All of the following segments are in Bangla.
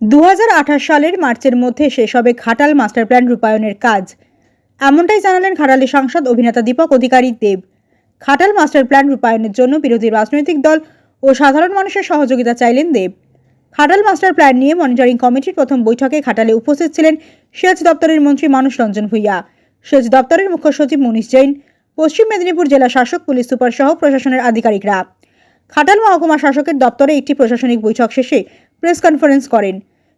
দু হাজার আঠাশ সালের মার্চের মধ্যে শেষ হবে খাটাল মাস্টার প্ল্যান রূপায়ণের কাজ। এমনটাই জানালেন ঘাটালি সাংসদ, অভিনেতা, দীপক অধিকারী দেব। খাটাল মাস্টার প্ল্যান রূপায়ণের জন্য বিরোধী রাজনৈতিক দল ও সাধারণ মানুষের সহযোগিতা চাইলেন দেব। খাটাল মাস্টার প্ল্যান নিয়ে মনিটরিং কমিটির প্রথম বৈঠকে খাটালে উপস্থিত ছিলেন সেচ দপ্তরের মন্ত্রী মানুষ রঞ্জন ভূঁইয়া, সেচ দপ্তরের মুখ্য সচিব মনীষ জৈন, পশ্চিম মেদিনীপুর জেলা শাসক, পুলিশ সুপার সহ প্রশাসনের আধিকারিকরা। খাটাল মহকুমা শাসকের দপ্তরে একটি প্রশাসনিক বৈঠক শেষে প্রেস কনফারেন্স করেন।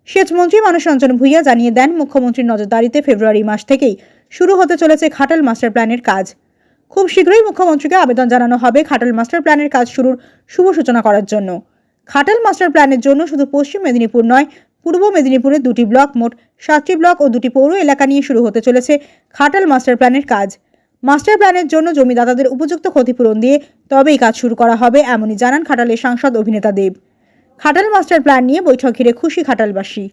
সেচমন্ত্রী মানুষ রঞ্জন ভূঁইয়া জানিয়ে দেন, মুখ্যমন্ত্রীর নজরদারিতে ফেব্রুয়ারি মাস থেকেই শুরু হতে চলেছে খাটাল মাস্টার প্ল্যানের কাজ। খুব শীঘ্রই মুখ্যমন্ত্রীকে আবেদন জানানো হবে খাটাল মাস্টার প্ল্যানের কাজ শুরুর শুভ সূচনা করার জন্য। খাটাল মাস্টার প্ল্যানের জন্য শুধু পশ্চিম মেদিনীপুর নয়, পূর্ব মেদিনীপুরের দুটি ব্লক, মোট সাতটি ব্লক ও দুটি পৌর এলাকা নিয়ে শুরু হতে চলেছে খাটাল মাস্টার প্ল্যানের কাজ। মাস্টার প্ল্যানের জন্য জমিদাতাদের উপযুক্ত ক্ষতিপূরণ দিয়ে তবেই কাজ শুরু করা হবে, এমনই জানান ঘাটালের সাংসদ অভিনেতা দেব। ঘাটাল মাস্টার প্ল্যান নিয়ে বৈঠক ঘিরে খুশি ঘাটালবাসী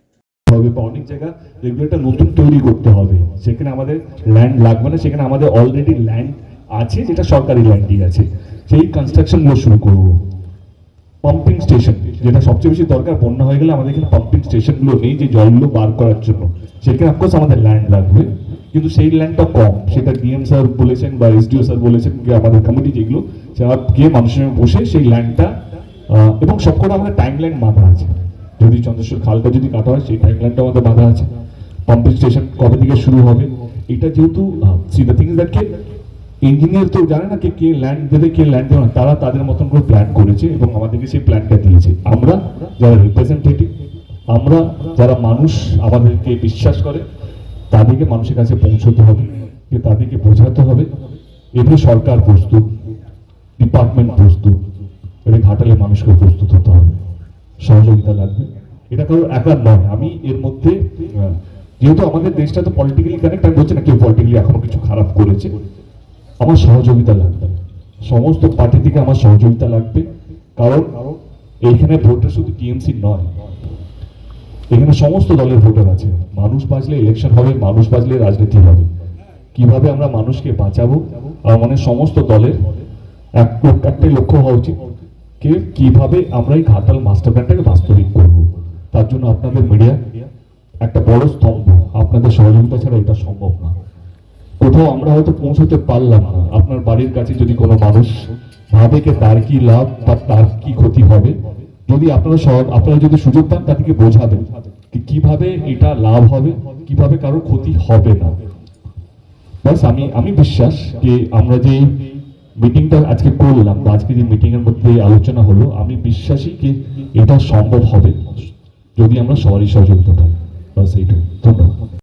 হবে বা অনেক জায়গা রেগুলেটর নতুন তৈরি করতে হবে। সেখানে আমাদের ল্যান্ড লাগবে না, সেখানে আমাদের অলরেডি ল্যান্ড আছে, যেটা সরকারি ল্যান্ডই আছে। সেই কনস্ট্রাকশনগুলো শুরু করব। পাম্পিং স্টেশন যেটা সবচেয়ে বেশি দরকার, বন্যা হয়ে গেলে আমাদের এখানে পাম্পিং স্টেশনগুলো নেই, যে জলগুলো বার করার জন্য। সেখানে অফকোর্স আমাদের ল্যান্ড লাগবে, কিন্তু সেই ল্যান্ডটা কম। সেটা ডিএম স্যার বলেছেন বা এসডিও স্যার বলেছেন আমাদের কমিটি যেগুলো সেটা গিয়ে মানুষের বসে সেই ল্যান্ডটা এবং সবকটা আমাদের টাইম লাইন মাথা আছে। যদি চন্দ্রেশ্বর খালটা যদি কাটা হয়, সেই টাইম লাইনটা আমাদের বাঁধা আছে। পাম্পিং স্টেশন কবে থেকে শুরু হবে? এটা যেহেতু see the thing is that K engineer তো জানে না কে কে ল্যান্ড দেবে, কে ল্যান্ড দেবে না। তারা তাদের মতন করে প্ল্যান করেছে এবং আমাদেরকে সেই প্ল্যানটা দিয়েছে। আমরা যারা রিপ্রেজেন্টেটিভ আমরা যারা মানুষ, আমাদেরকে বিশ্বাস করে, তাদেরকে মানুষের কাছে পৌঁছতে হবে তাদেরকে বোঝাতে হবে। এতে সরকার প্রস্তুত ডিপার্টমেন্ট প্রস্তুত। ঘাটালে মানুষকে প্রস্তুত হতে হবে। সহযোগিতা লাগবে। এটা কারও একার নয়, আমি এর মধ্যে যেহেতু আমাদের দেশটা তো পলিটিক্যালি কানেক্ট আমি বলছি না কেউ পলিটিক্যালি এখনও কিছু খারাপ করেছে। আমার সহযোগিতা লাগবে। সমস্ত পার্টি থেকে আমার সহযোগিতা লাগবে। কারণ এইখানে ভোটটা শুধু টিএমসি নয়। এখানে সমস্ত দলের ভোটার আছে। মানুষ বাঁচলে ইলেকশন হবে, মানুষ বাঁচলে রাজনীতি হবে। কীভাবে আমরা মানুষকে বাঁচাবো? আর মানে সমস্ত দলের এক একটাই লক্ষ্য হওয়া উচিত। কে কীভাবে আমরা এই ঘাটাল মাস্টার প্ল্যানটাকে বাস্তবিক করব? তার জন্য আপনাদের মিডিয়া একটা বড় স্তম্ভ, আপনাদের সহযোগিতা ছাড়া এটা সম্ভব না। কোথাও আমরা হয়তো পৌঁছতে পারলাম না। আপনার বাড়ির কাছে যদি কোনো মানুষ ভাবে যে তার কি লাভ বা তার কি ক্ষতি হবে, যদি আপনারা সহ- আপনারা যদি সুযোগ পান তাদেরকে বোঝাবেন কীভাবে এটা লাভ হবে, কীভাবে কারও ক্ষতি হবে না। বাস আমি আমি বিশ্বাস যে আমরা যে মিটিংটা আজকে করলাম বা আজকে যে মিটিং এর মধ্যে আলোচনা হলো, আমি বিশ্বাসী যে এটা সম্ভব হবে, যদি আমরা সবারই সহযোগিতা পাই বাস এইটুকু। ধন্যবাদ।